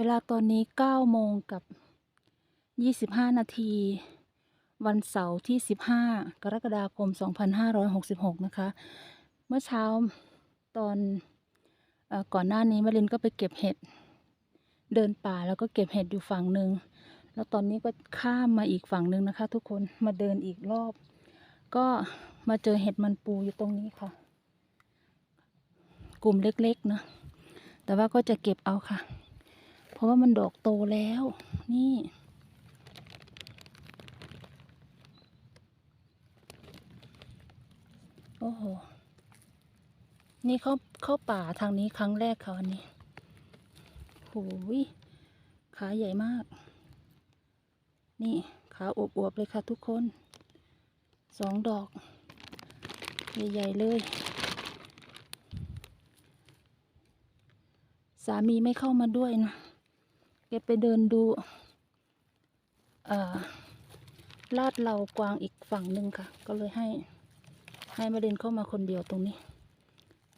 เวลาตอนนี้9โมงกับ 25 นาที วันเสาร์ที่ 15 กรกฎาคม 2566 นะคะ เมื่อเช้าตอนอก่อนหน้านี้มรินก็ไปเก็บเห็ด เดินป่าแล้วก็เก็บเห็ดอยู่ฝั่งหนึ่ง แล้วตอนนี้ก็ข้ามมาอีกฝั่งหนึ่งนะคะ ทุกคน มาเดินอีกรอบ ก็มาเจอเห็ดมันปูอยู่ตรงนี้ค่ะ กลุ่มเล็กๆนะ แต่ว่าก็จะเก็บเอาค่ะ เพราะว่ามันดอกโตแล้ว นี่ โอ้โห นี่เข้าเข้าป่าทางนี้ครั้งแรกค่ะวันนี้โหยขาใหญ่มาก นี่ขาอวบๆเลยค่ะทุกคน สองดอก ใหญ่ๆเลย สามีไม่เข้ามาด้วยนะ แกไปเดินดูลาดเหลากวางอีกฝั่งหนึ่งค่ะ ก็เลยให้ให้มาเดินเข้ามาคนเดียวตรงนี้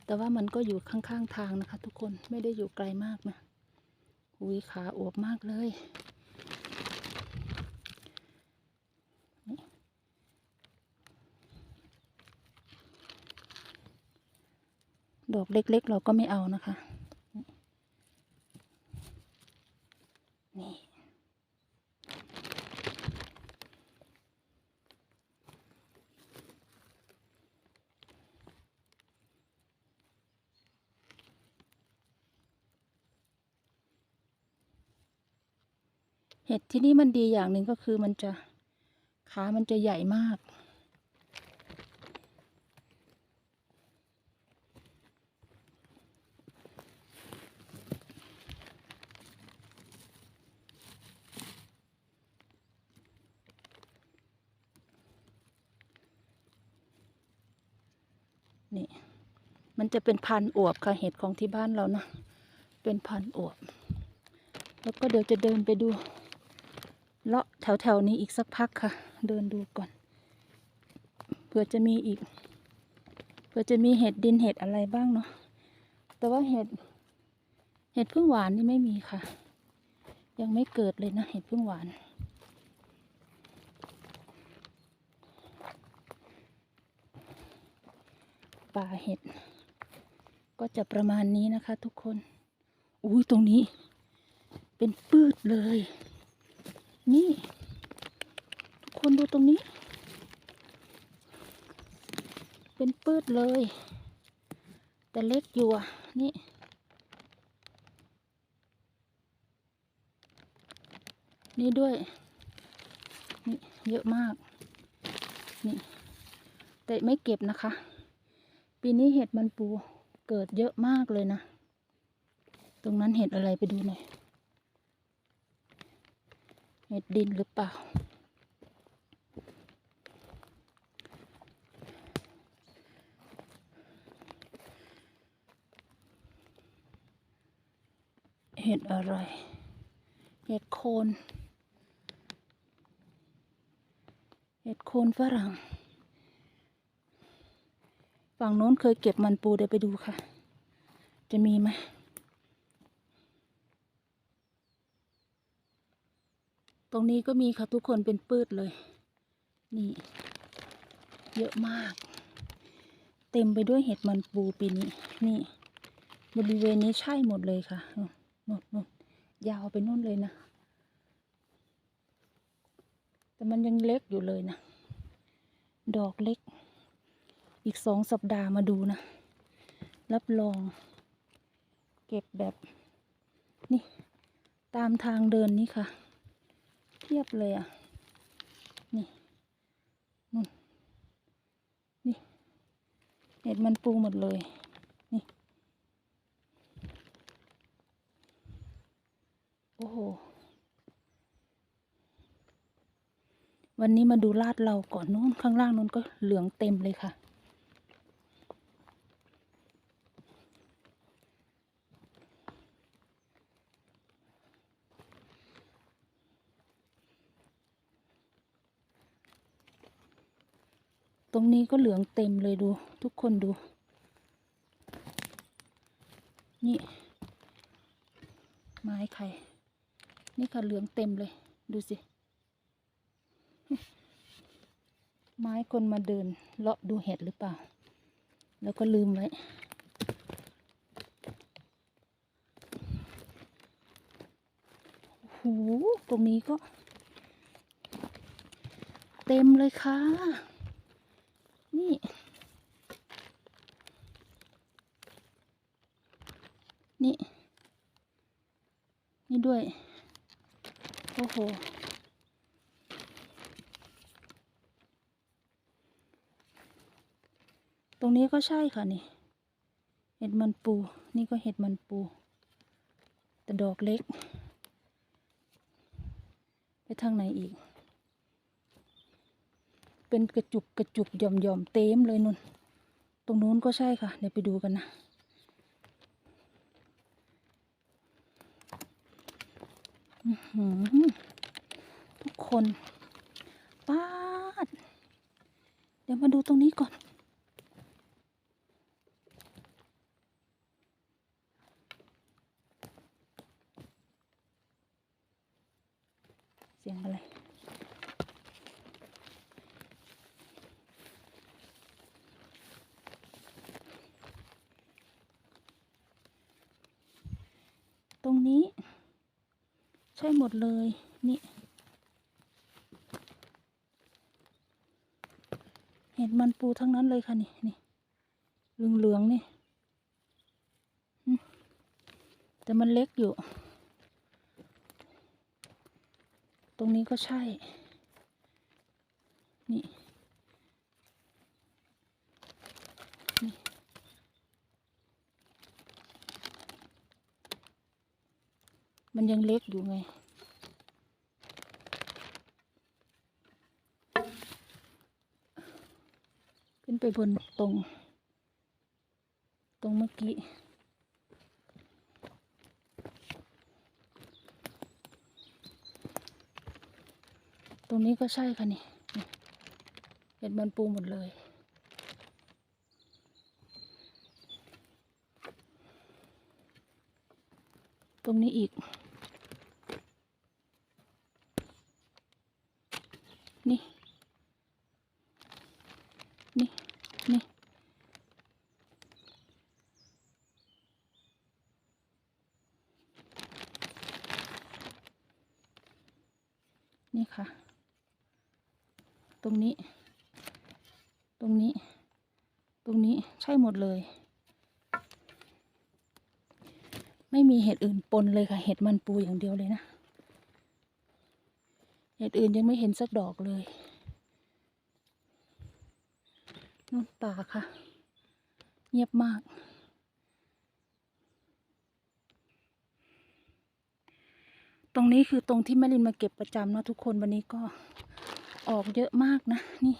แต่ว่ามันก็อยู่ข้างๆทางนะคะ ทุกคนไม่ได้อยู่ไกลมากนะอุ้ยขาอวบมากเลยดอกเล็กๆ เราก็ไม่เอานะคะ ที่นี่มันดีอย่างหนึ่งก็คือมันจะขามันจะใหญ่มาก นี่ มันจะเป็นพันอวบค่ะเห็ดของที่บ้านเรานะ เป็นพันอวบ แล้วก็เดี๋ยวจะเดินไปดู แถวๆนี้อีกสักพักค่ะ เดินดูก่อนเผื่อจะมีอีกเผื่อจะมีเห็ดดินเห็ดอะไรบ้างเนาะแต่ว่าเห็ดเห็ดพึ่งหวานนี่ไม่มีค่ะ ยังไม่เกิดเลยนะเห็ดพึ่งหวาน ป่าเห็ด ก็จะประมาณนี้นะคะทุกคน อุ้ยตรงนี้ เป็นปืดเลย นี่ คนดูตรงนี้ เป็นปืดเลย แต่เล็กอยู่อะ นี่นี่ด้วย นี่เยอะมาก นี่ แต่ไม่เก็บนะคะ ปีนี้เห็ดมันปูเกิดเยอะมากเลยนะ ตรงนั้นเห็ดอะไรไปดูหน่อย เห็ดดินหรือเปล่า ห็ดอะไร เห็ดโคน เห็ดโคนฝรั่ง ฝั่งโน้นเคยเก็บมันปูเดี๋ยวไปดูค่ะ จะมีไหมตรงนี้ก็มีค่ะทุกคนเป็นปืดเลย นี่ เยอะมาก เต็มไปด้วยเห็ดมันปูปีนี้ นี่ บริเวณนี้ใช่หมดเลยค่ะ นู่นนู่นยาวไปนู่นเลยนะ แต่มันยังเล็กอยู่เลยนะ ดอกเล็ก อีกสองสัปดาห์มาดูนะ รับรอง เก็บแบบ นี่ ตามทางเดินนี้ค่ะ เทียบเลยอะ นี่นู่นนี่ เห็ดมันปูหมดเลย นี่ โอ้โห วันนี้มาดูลาดเราก่อนนู้นข้างล่างนู้นก็เหลืองเต็มเลยค่ะ ตรงนี้ก็เหลืองเต็มเลยดู ทุกคนดู นี่ ไม้ไข่ นี่ค่ะเหลืองเต็มเลย ดูสิ ไม้คนมาเดินเลาะดูเห็ดหรือเปล่า แล้วก็ลืมไว้โอ้โหตรงนี้ก็ เต็มเลยค่ะ นี่นี่ นี่ด้วย อ้โห ตรงนี้ก็ใช่ค่ะนี่ เห็ดมันปู นี่ก็เห็ดมันปู แต่ดอกเล็ก ไปทางไหนอีก เป็นกระจุกกระจุกหย่อมหย่อมเต็มเลยนุ่น ตรงนู้นก็ใช่ค่ะ เดี๋ยวไปดูกันนะ อื้อหือ ทุกคนป้าด เดี๋ยวมาดูตรงนี้ก่อน เสียงอะไร ตรงนี้ ใช่หมดเลยนี่ เห็ดมันปูทั้งนั้นเลยค่ะนี่นี่เหลืองเหลืองๆนี่แต่มันเล็กอยู่ ตรงนี้ก็ใช่ นี่ มันยังเล็กอยู่ไง ขึ้นไปบนตรง ตรงเมื่อกี้ตรงนี้ก็ใช่ค่ะนี่นี่เห็ดมันปูหมดเลย ตรงนี้อีก นี่ นี่ นี่ นี่ค่ะ ตรงนี้ ตรงนี้ ตรงนี้ใช่หมดเลย ไมีเห็ดอื่นปนเลยค่ะ เห็ดมันปูอย่างเดียวเลยนะ เห็ดอื่นยังไม่เห็นสักดอกเลยนู่นป่าค่ะ เงียบมาก ตรงนี้คือตรงที่แม่ลินมาเก็บประจำนะทุกคนวันนี้ก็ออกเยอะมากนะ นี่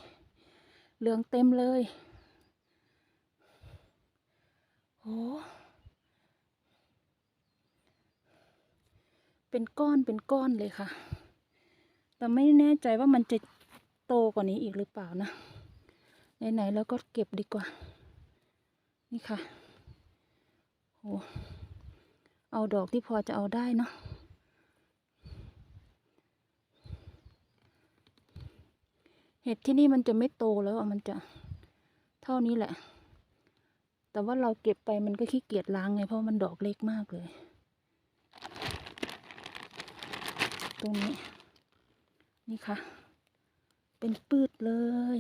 เหลืองเต็มเลยโห เป็นก้อนเป็นก้อนเลยค่ะ แต่ไม่แน่ใจว่ามันจะโตกว่านี้อีกหรือเปล่านะ ไหนๆแล้วก็เก็บดีกว่า นี่ค่ะโหเอาดอกที่พอจะเอาได้เนาะเห็ดที่นี่มันจะไม่โตแล้วอะมันจะเท่านี้แหละ แต่ว่าเราเก็บไปมันก็ขี้เกียจล้างไงเพราะมันดอกเล็กมากเลย ตรงนี้ นี่ค่ะ เป็นปืดเลย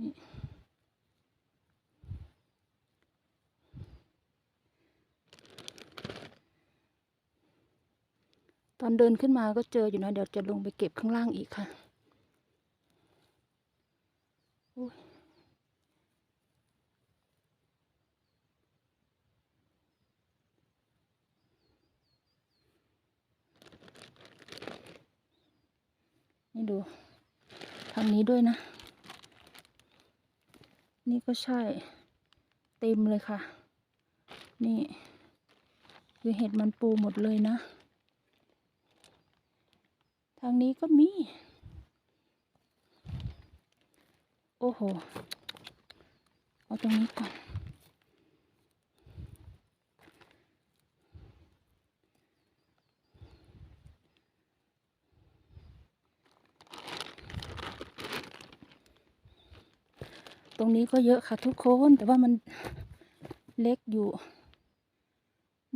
นี่ตอนเดินขึ้นมาก็เจออยู่นะ เดี๋ยวจะลงไปเก็บข้างล่างอีกค่ะ ดูทางนี้ด้วยนะ นี่ก็ใช่ เต็มเลยค่ะ นี่คือเห็ดมันปูหมดเลยนะ ทางนี้ก็มี โอ้โห เอาตรงนี้ก่อน ตรงนี้ก็เยอะค่ะทุกคนแต่ว่ามันเล็กอยู่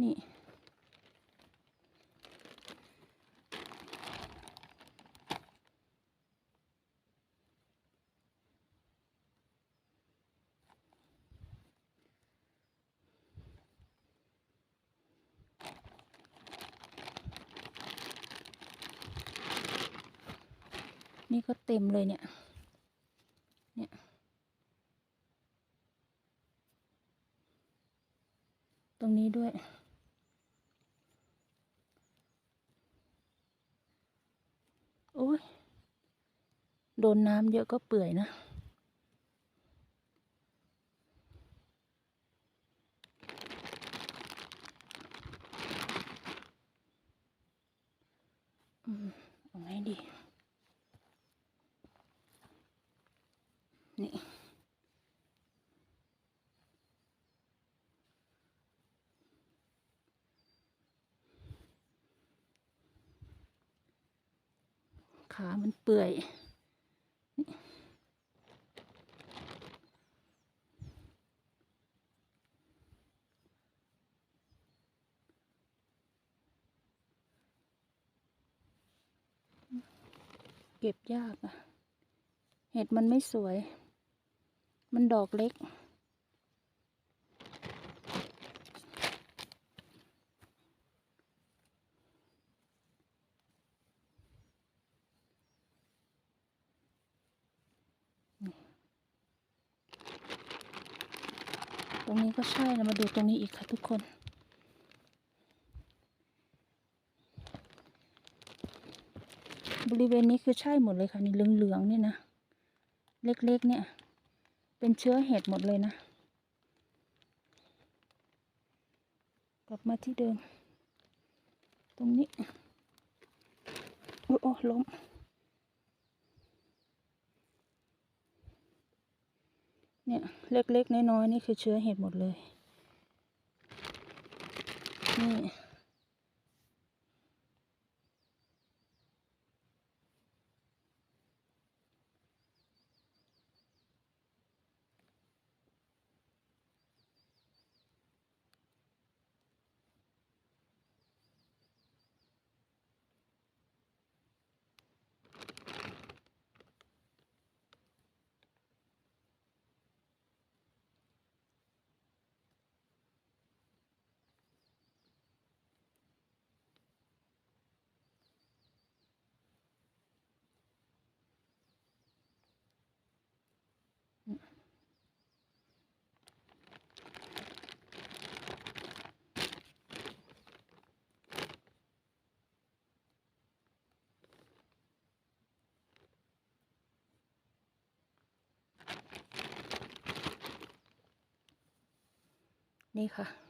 นี่ นี่ก็เต็มเลยเนี่ย เนี่ย ตรงนี้ด้วย โอ้ย โดนน้ำเยอะก็เปื่อยนะ อืมเอาไงดี นี่ ขามันเปื่อยเก็บยากอะเห็ดมันไม่สวย มันดอกเล็ก ก็ใช่นะมาดูตรงนี้อีกค่ะทุกคน บริเวณนี้คือใช่หมดเลยค่ะนี่เหลืองๆเนี่ยนะ เล็กๆเนี่ย เป็นเชื้อเห็ดหมดเลยนะ กลับมาที่เดิม ตรงนี้ โอ้โอ้ล้ม เนี่ยเล็กๆน้อยๆนี่คือเชื้อเห็ดหมดเลย นี่ นี่ค่ะ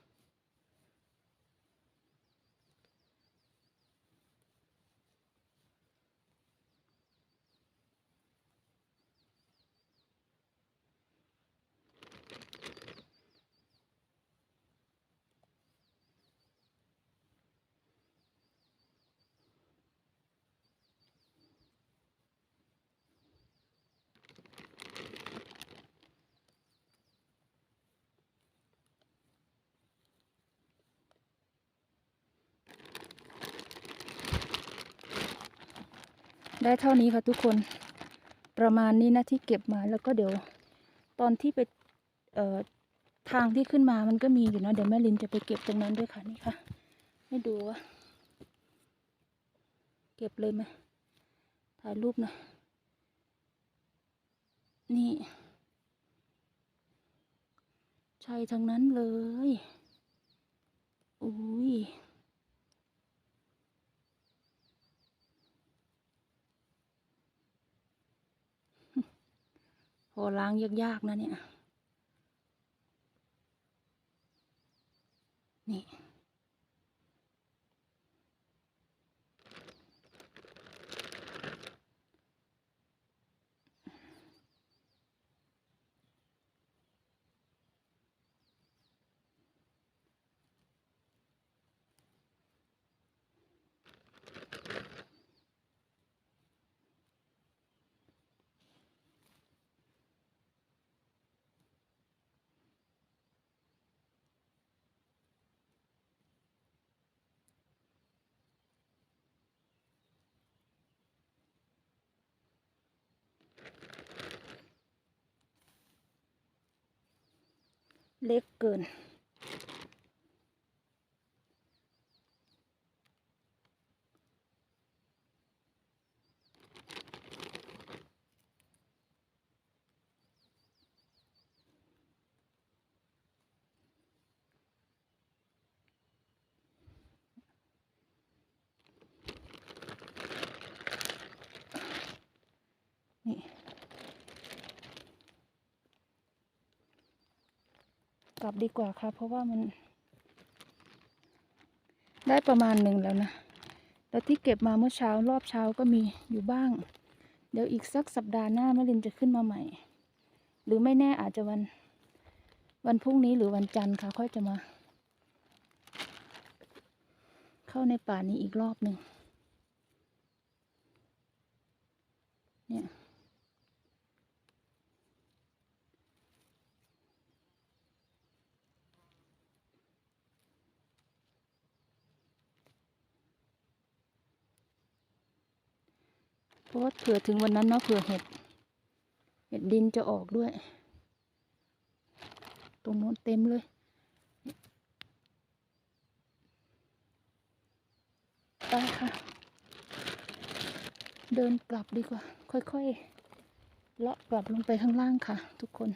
ได้เท่านี้ค่ะทุกคนประมาณนี้นะที่เก็บมาแล้วก็เดี๋ยว ตอนที่ไปเอ่อทางที่ขึ้นมามันก็มีอยู่นะเดี๋ยวแม่ลินจะไปเก็บตรงนั้นด้วยค่ะนี่ค่ะให้ดูว่าเก็บเลยไหมถ่ายรูปหนะนี่ใช่ทั้งนั้นเลยอุ้ย อล้างยากๆนะเนี่ย นี่ เล็กเกิน ก ลับดีกว่าค่ะ เพราะว่ามัน ได้ประมาณหนึ่งแล้วนะ แล้วที่เก็บมาเมื่อเช้ารอบเช้าก็มีอยู่บ้าง เดี๋ยวอีกสักสัปดาห์หน้าแมะลินจะขึ้นมาใหม่ หรือไม่แน่อาจจะวัน วันพรุ่งนี้หรือวันจันทร์ค่ะ ค่อยจะมา เข้าในป่านี้อีกรอบหนึ่งเนี่ย เพราะว่าเผื่อถึงวันนั้นเนาะเผื่อเห็ด เห็ดดินจะออกด้วย ตรงโน้นเต็มเลย ไปค่ะ เดินกลับดีกว่า ค่อยๆ เลาะกลับลงไปข้างล่างค่ะ ทุกคน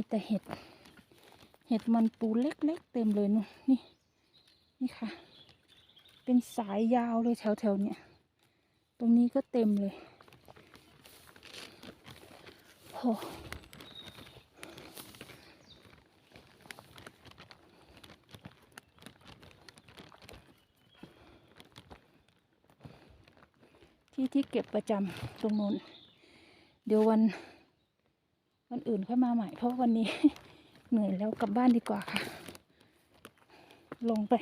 มีแต่เห็ด เห็ดมันปูเล็กๆเต็มเลยนู่นนี่นี่ค่ะ เป็นสายยาวเลยแถวๆเนี่ย ตรงนี้ก็เต็มเลยโหที่ที่เก็บประจำตรงนู้นเดี๋ยววันวัน อื่นค่อยมาใหม่ เพราะวันนี้ เหนื่อยแล้วกลับบ้านดีกว่าค่ะ ลงไป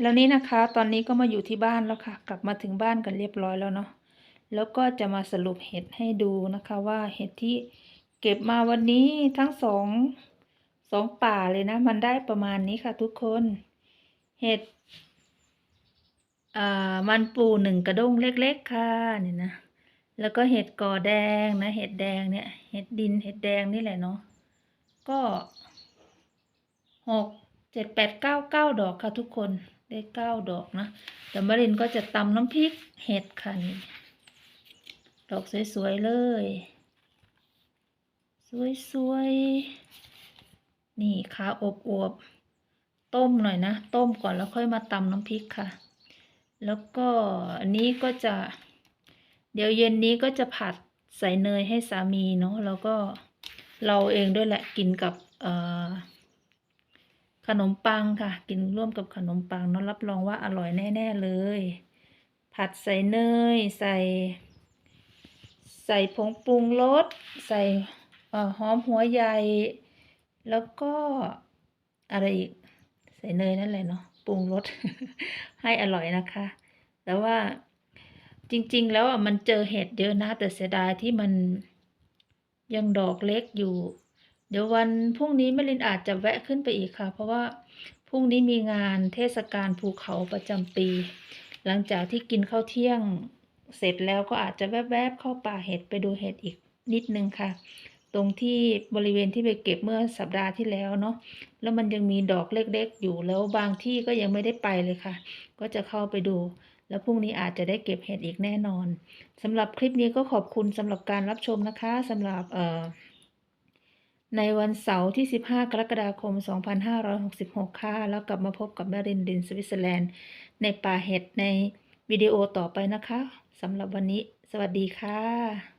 แล้วนี้นะคะ ตอนนี้ก็มาอยู่ที่บ้านแล้วค่ะ กลับมาถึงบ้านกันเรียบร้อยแล้วเนาะแล้วก็จะมาสรุปเห็ดให้ดูนะคะว่าเห็ดที่เก็บมาวันนี้ทั้งสองสองป่าเลยนะ มันได้ประมาณนี้ค่ะทุกคน เห็ด มันปูหนึ่งกระด้งเล็ก ๆ ค่ะเนี่ยนะ แล้วก็เห็ดกอแดงนะ เห็ดแดงเนี่ย เห็ดดิน เห็ดแดงนี่แหละเนาะ ก็หกเจ็ดแปดเก้าเก้าดอกค่ะทุกคน ได้เก้าดอกนะแต่มะรินก็จะตำน้ำพริกเห็ดค่ะนี่ ดอกสวย ๆ เลย สวยๆ นี่ขาอบอวบๆ ต้มหน่อยนะ ต้มก่อนแล้วค่อยมาตำน้ำพริกค่ะ แล้วก็อันนี้ก็จะ เดี๋ยวเย็นนี้ก็จะผัดใส่เนยให้สามีเนาะแล้วก็เราเองด้วยแหละกินกับขนมปังค่ะ กินร่วมกับขนมปังเนาะรับรองว่าอร่อยแน่ ๆ เลย ผัดใส่เนย ใส่ ใส่ผงปรุงรสใส่หอมหัวใหญ่ แล้วก็อะไรอีก ใส่เนยนั่นแหละเนาะ ปรุงรสให้อร่อยนะคะ แต่ว่าจริง ๆ แล้วอะมันเจอเห็ดเยอะนะแต่เสียดายที่มันยังดอกเล็กอยู่ เดี๋ยววันพรุ่งนี้แม่ลินอาจจะแวะขึ้นไปอีกค่ะ เพราะว่าพรุ่งนี้มีงานเทศกาลภูเขาประจำปี หลังจากที่กินข้าวเที่ยงเสร็จแล้วก็อาจจะแวบๆเข้าป่าเห็ดไปดูเห็ดอีกนิดนึงค่ะ ตรงที่บริเวณที่ไปเก็บเมื่อสัปดาห์ที่แล้วเนาะแล้วมันยังมีดอกเล็กๆ อยู่แล้วบางที่ก็ยังไม่ได้ไปเลยค่ะ ก็จะเข้าไปดู แล้วพรุ่งนี้อาจจะได้เก็บเห็ดอีกแน่นอนสำหรับคลิปนี้ก็ขอบคุณสำหรับการรับชมนะคะสำหรับเอ่อในวันเสาร์ที่ 15 กรกฎาคม 2566 ค่ะ แล้วกลับมาพบกับแมรินดินสวิตเซอร์แลนด์ ในป่าเห็ดในวิดีโอต่อไปนะคะสำหรับวันนี้ สวัสดีค่ะ